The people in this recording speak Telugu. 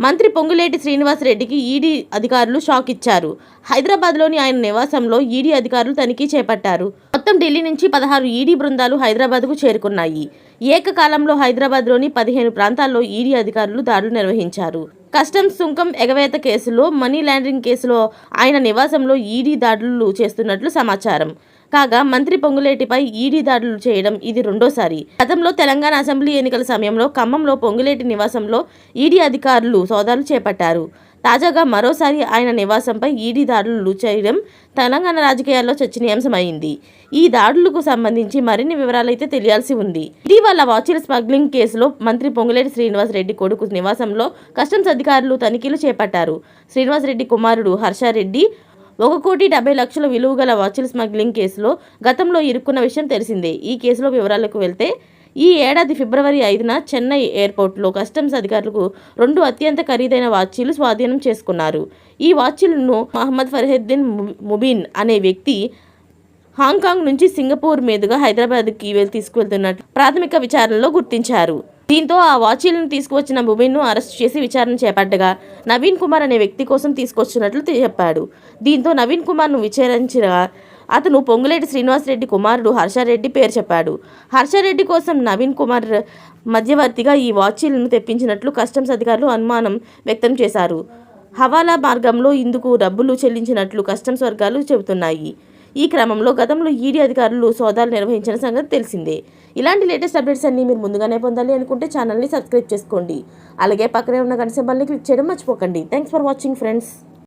మంత్రి పొంగులేటి శ్రీనివాసరెడ్డికి ఈడీ అధికారులు షాక్ ఇచ్చారు. హైదరాబాద్లోని ఆయన నివాసంలో ఈడీ అధికారులు తనిఖీ చేపట్టారు. మొత్తం ఢిల్లీ నుంచి పదహారు ఈడీ బృందాలు హైదరాబాద్కు చేరుకున్నాయి. ఏకకాలంలో హైదరాబాద్లోని పదిహేను ప్రాంతాల్లో ఈడీ అధికారులు దాడులు నిర్వహించారు. కస్టమ్స్ సుంకం ఎగవేత కేసులో మనీ లాండరింగ్ కేసులో ఆయన నివాసంలో ఈడీ దాడులు చేస్తున్నట్లు సమాచారం. కాగా మంత్రి పొంగులేటిపై ఈడీ దాడులు చేయడం ఇది రెండోసారి. గతంలో తెలంగాణ అసెంబ్లీ ఎన్నికల సమయంలో ఖమ్మంలో పొంగులేటి నివాసంలో ఈడీ అధికారులు సోదాలు చేపట్టారు. తాజాగా మరోసారి ఆయన నివాసంపై ఈడీ దాడులు చేయడం తెలంగాణ రాజకీయాల్లో చర్చనీయాంశమైంది. ఈ దాడులకు సంబంధించి మరిన్ని వివరాలైతే తెలియాల్సి ఉంది. ఇటీవల వాచర్ స్మగ్లింగ్ కేసులో మంత్రి పొంగులేటి శ్రీనివాస్ రెడ్డి కొడుకు నివాసంలో కస్టమ్స్ అధికారులు తనిఖీలు చేపట్టారు. శ్రీనివాస్ రెడ్డి కుమారుడు హర్షారెడ్డి ఒక కోటి డెబ్బై లక్షల విలువ గల వాచుల స్మగ్లింగ్ కేసులో గతంలో ఇరుక్కున్న విషయం తెలిసిందే. ఈ కేసులో వివరాలకు వెళ్తే ఈ ఏడాది ఫిబ్రవరి ఐదున చెన్నై ఎయిర్పోర్ట్లో కస్టమ్స్ అధికారులకు రెండు అత్యంత ఖరీదైన వాచీలు స్వాధీనం చేసుకున్నారు. ఈ వాచీలను మహమ్మద్ ఫర్హెద్దీన్ ము- ముబీన్ అనే వ్యక్తి హాంకాంగ్ నుంచి సింగపూర్ మీదుగా హైదరాబాద్కి వెళ్ళి తీసుకువెళ్తున్నట్టు ప్రాథమిక విచారణలో గుర్తించారు. దీంతో ఆ వాచీలను తీసుకువచ్చిన ముబీన్ను అరెస్ట్ చేసి విచారణ చేపట్టగా నవీన్ కుమార్ అనే వ్యక్తి కోసం తీసుకొచ్చినట్లు చెప్పాడు. దీంతో నవీన్ కుమార్ను విచారించగా అతను పొంగులేటి శ్రీనివాసరెడ్డి కుమారుడు హర్షారెడ్డి పేరు చెప్పాడు. హర్షారెడ్డి కోసం నవీన్ కుమార్ మధ్యవర్తిగా ఈ వాచీలను తెప్పించినట్లు కస్టమ్స్ అధికారులు అనుమానం వ్యక్తం చేశారు. హవాలా మార్గంలో ఇందుకు డబ్బులు చెల్లించినట్లు కస్టమ్స్ వర్గాలు చెబుతున్నాయి. ఈ క్రమంలో గతంలో ఈడీ అధికారులు సోదాలు నిర్వహించిన సంగతి తెలిసిందే. ఇలాంటి లేటెస్ట్ అప్డేట్స్ అన్ని మీరు ముందుగానే పొందాలి అనుకుంటే ఛానల్ని సబ్స్క్రైబ్ చేసుకోండి. అలాగే పక్కనే ఉన్న గంట సింబల్ని క్లిక్ చేయడం మర్చిపోకండి. Thanks for watching friends.